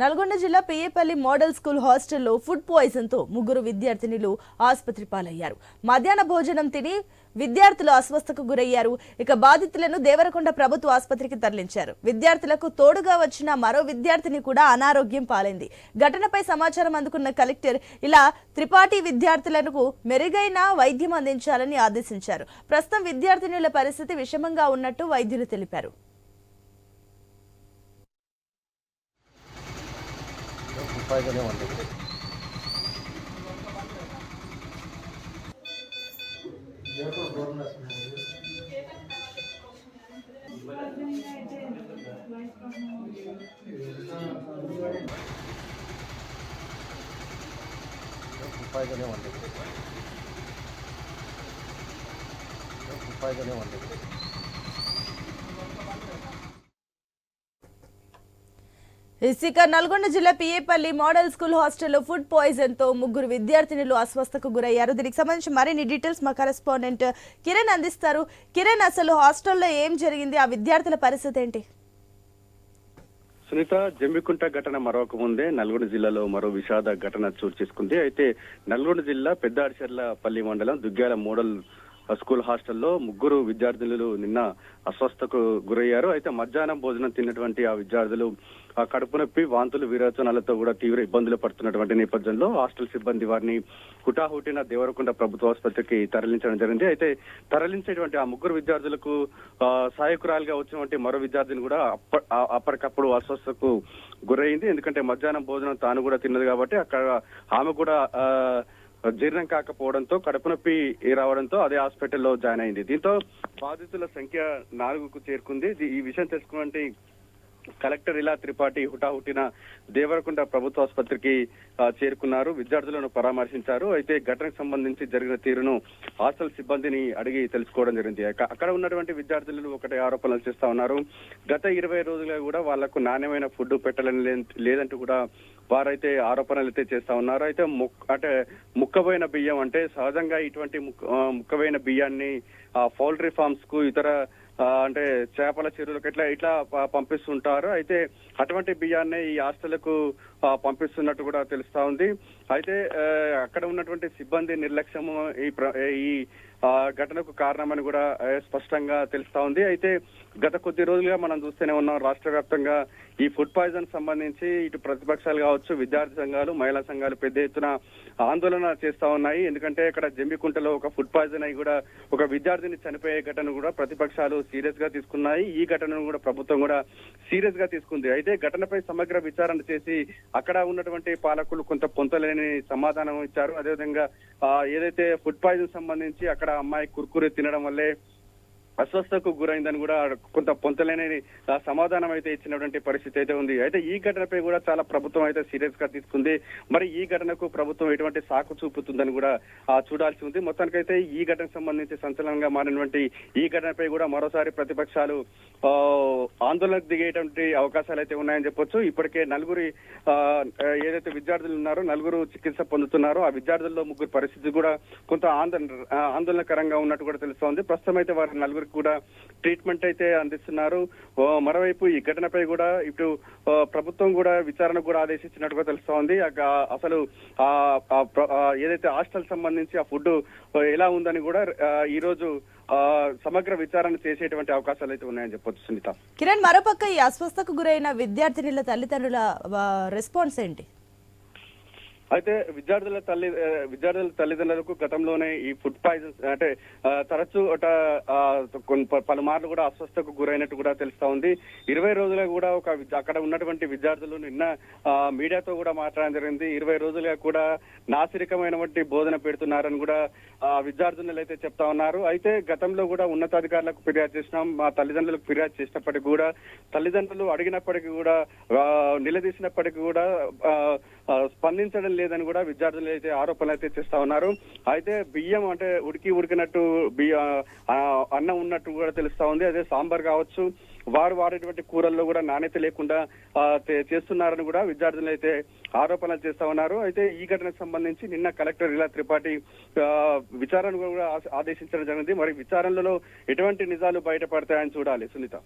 నల్గొండ జిల్లా Piyyapalli model school హాస్టల్లో food పాయిజన్తో ముగ్గురు విద్యార్థినులు ఆసుపత్రి పాలయ్యారు. మధ్యాహ్న భోజనం తిని విద్యార్థులు అస్వస్థకు గురయ్యారు. ఇక బాధితులను దేవరకొండ ప్రభుత్వ ఆసుపత్రికి తరలించారు. విద్యార్థులకు తోడుగా వచ్చిన మరో విద్యార్థిని కూడా అనారోగ్యం పాలైంది. ఘటనపై సమాచారం అందుకున్న కలెక్టర్ ఇలా త్రిపాఠి విద్యార్థులకు మెరుగైన వైద్యం అందించాలని ఆదేశించారు. ప్రస్తుతం విద్యార్థినుల పరిస్థితి విషమంగా ఉన్నట్టు వైద్యులు తెలిపారు. పాయిజనే ఉంటుంది పాయిజనే ఉంటుంది పాయిజనే ఉంటుంది ఇసిక నల్గొండ జిల్లా పిఏపల్లి మోడల్ స్కూల్ హాస్టల్లో ఫుడ్ పాయిజన్తో ముగ్గురు విద్యార్థినులు అస్వస్థకు గురయ్యారు. దీనికి సంబంధించి మరిన్ని డీటెయిల్స్ మా కరెస్పాండెంట్ కిరణ్ అందిస్తారు. కిరణ్ అసలు హాస్టల్లో ఏం జరిగింది? ఆ విద్యార్థుల పరిస్థితి ఏంటి? సునీత జమ్మికుంట ఘటన మరొక ముందే నల్గొండ జిల్లాలో మరో విషాద ఘటన చోటు చేసుకుంది. అయితే నల్గొండ జిల్లా పెద్దాడిచెర్ల పల్లి మండలం దుగ్గ్యాల మోడల్ స్కూల్ హాస్టల్లో ముగ్గురు విద్యార్థులు నిన్న అస్వస్థకు గురయ్యారు. అయితే మధ్యాహ్నం భోజనం తిన్నటువంటి ఆ విద్యార్థులు ఆ కడుపు నొప్పి వాంతులు విరోచనాలతో కూడా తీవ్ర ఇబ్బందులు పడుతున్నటువంటి నేపథ్యంలో హాస్టల్ సిబ్బంది వారిని హుటాహుటిన దేవరకొండ ప్రభుత్వ ఆసుపత్రికి తరలించడం జరిగింది. అయితే తరలించేటువంటి ఆ ముగ్గురు విద్యార్థులకు ఆ, సహాయకురాలుగా వచ్చినటువంటి మరో విద్యార్థిని కూడా అప్పటికప్పుడు అస్వస్థకు గురైంది ఎందుకంటే మధ్యాహ్నం భోజనం తాను కూడా తిన్నది కాబట్టి అక్కడ ఆమె కూడా ఆ, జీర్ణం కాకపోవడంతో కడుపు నొప్పి రావడంతో అదే హాస్పిటల్లో జాయిన్ అయింది. దీంతో బాధితుల సంఖ్య నాలుగుకు చేరుకుంది. ఇది- ఈ విషయం తెలుసుకున్నటువంటి కలెక్టర్ ఇలా త్రిపాఠి హుటాహుటిన దేవరకొండ ప్రభుత్వ ఆసుపత్రికి చేరుకున్నారు. విద్యార్థులను పరామర్శించారు. అయితే ఘటనకు సంబంధించి జరిగిన తీరును హాస్టల్ సిబ్బందిని అడిగి తెలుసుకోవడం జరిగింది. అక్కడ ఉన్నటువంటి విద్యార్థులు ఒకటే ఆరోపణలు చేస్తా ఉన్నారు. గత ఇరవై రోజులుగా కూడా వాళ్ళకు నాణ్యమైన ఫుడ్ పెట్టాలని లేదంటూ కూడా వారైతే ఆరోపణలు అయితే చేస్తా ఉన్నారు. అయితే ముక్ అంటే ముక్కబోయిన బియ్యం అంటే సహజంగా ఇటువంటి ముక్క- ముక్కబోయిన బియ్యాన్ని ఆ పౌల్ట్రీ ఫార్మ్స్కు ఇతర అంటే చేపల చెరువులకు ఇట్లా ఇట్లా పంపిస్తుంటారు? అయితే అటువంటి బియ్యాన్ని ఈ ఆస్తులకు పంపిస్తున్నట్టు కూడా తెలుస్తా ఉంది. అయితే అక్కడ ఉన్నటువంటి సిబ్బంది నిర్లక్ష్యము ఈ ప్ర- ఈ ఘటనకు కారణమని కూడా స్పష్టంగా తెలుస్తా ఉంది. అయితే గత కొద్ది రోజులుగా మనం చూస్తూనే ఉన్నాం రాష్ట్ర వ్యాప్తంగా ఈ ఫుడ్ పాయిజన్ సంబంధించి ఇటు ప్రతిపక్షాలు కావచ్చు విద్యార్థి సంఘాలు మహిళా సంఘాలు పెద్ద ఎత్తున ఆందోళన చేస్తా ఉన్నాయి. ఎందుకంటే ఇక్కడ జంబికుంటలో ఒక ఫుడ్ పాయిజన్ అయి కూడా ఒక విద్యార్థిని చనిపోయే ఘటన కూడా ప్రతిపక్షాలు సీరియస్గా తీసుకున్నాయి. ఈ ఘటనను కూడా ప్రభుత్వం కూడా సీరియస్గా తీసుకుంది. అయితే ఘటనపై సమగ్ర విచారణ చేసి అక్కడ ఉన్నటువంటి పాలకులు కొంత పొంతలేని సమాధానం ఇచ్చారు. అదేవిధంగా ఆ, ఏదైతే ఫుడ్ పాయిజన్ సంబంధించి అక్కడ అమ్మాయి కుర్కురే తినడం వల్లే అస్వస్థకు గురైందని కూడా కొంత పొంతలేని సమాధానం అయితే ఇచ్చినటువంటి పరిస్థితి అయితే ఉంది. అయితే ఈ ఘటనపై కూడా చాలా ప్రభుత్వం అయితే సీరియస్గా తీసుకుంది. మరి ఈ ఘటనకు ప్రభుత్వం ఎటువంటి సాకు చూపుతుందని కూడా చూడాల్సి ఉంది. మొత్తానికైతే ఈ ఘటనకు సంబంధించి సంచలనంగా మారినటువంటి ఈ ఘటనపై కూడా మరోసారి ప్రతిపక్షాలు ఆందోళనకు దిగేటువంటి అవకాశాలు అయితే ఉన్నాయని చెప్పొచ్చు. ఇప్పటికే నలుగురి ఏదైతే విద్యార్థులు ఉన్నారో నలుగురు చికిత్స పొందుతున్నారో ఆ విద్యార్థుల్లో ముగ్గురు పరిస్థితి కూడా కొంత ఆందోళన ఆందోళనకరంగా ఉన్నట్టు కూడా తెలుస్తోంది. ప్రస్తుతం అయితే వారి నలుగురికి కూడా ట్రీట్మెంట్ అయితే అందిస్తున్నారు. మరోవైపు ఈ ఘటనపై కూడా ఇటు ప్రభుత్వం కూడా విచారణ కూడా ఆదేశించినట్టుగా తెలుస్తోంది ఆ- అసలు ఏదైతే హాస్టల్ సంబంధించి ఆ ఫుడ్ ఎలా ఉందని కూడా ఈ రోజు ఆ, సమగ్ర విచారణ చేసేటువంటి అవకాశాలు అయితే ఉన్నాయని చెప్పొచ్చు సునీత. కిరణ్ మరోపక్క ఈ అస్వస్థకు గురైన విద్యార్థినుల తల్లిదండ్రుల రెస్పాన్స్ ఏంటి? అయితే విద్యార్థుల తల్లి విద్యార్థుల తల్లిదండ్రులకు గతంలోనే ఈ ఫుడ్ పాయిజన్స్ అంటే తరచూ అట కొన్ని పలుమార్లు కూడా అస్వస్థకు గురైనట్టు కూడా తెలుస్తా ఉంది. ఇరవై రోజులుగా కూడా ఒక అక్కడ ఉన్నటువంటి విద్యార్థులు నిన్న మీడియాతో కూడా మాట్లాడడం జరిగింది. ఇరవై రోజులుగా కూడా నాసిరికమైనటువంటి బోధన పెడుతున్నారని కూడా విద్యార్థులు అయితే చెప్తా ఉన్నారు. అయితే గతంలో కూడా ఉన్నతాధికారులకు ఫిర్యాదు చేసినాం. మా తల్లిదండ్రులకు ఫిర్యాదు చేసినప్పటికీ కూడా తల్లిదండ్రులు అడిగినప్పటికీ కూడా నిలదీసినప్పటికీ కూడా స్పందించడం లేదని కూడా విద్యార్థులు అయితే ఆరోపణలు అయితే చేస్తా ఉన్నారు. అయితే బియ్యం అంటే ఉడికి ఉడికినట్టు బియ్యం అన్నం ఉన్నట్టు కూడా తెలుస్తా ఉంది. అదే సాంబార్ కావచ్చు వారు వాడేటువంటి కూరల్లో కూడా నాణ్యత లేకుండా చేస్తున్నారని కూడా విద్యార్థులు అయితే ఆరోపణలు చేస్తా ఉన్నారు. అయితే ఈ ఘటనకు సంబంధించి నిన్న కలెక్టర్ ఇలా త్రిపాఠి విచారణ కూడా ఆదేశించడం జరిగింది. మరి విచారణలో ఎటువంటి నిజాలు బయటపడతాయని చూడాలి సునీత.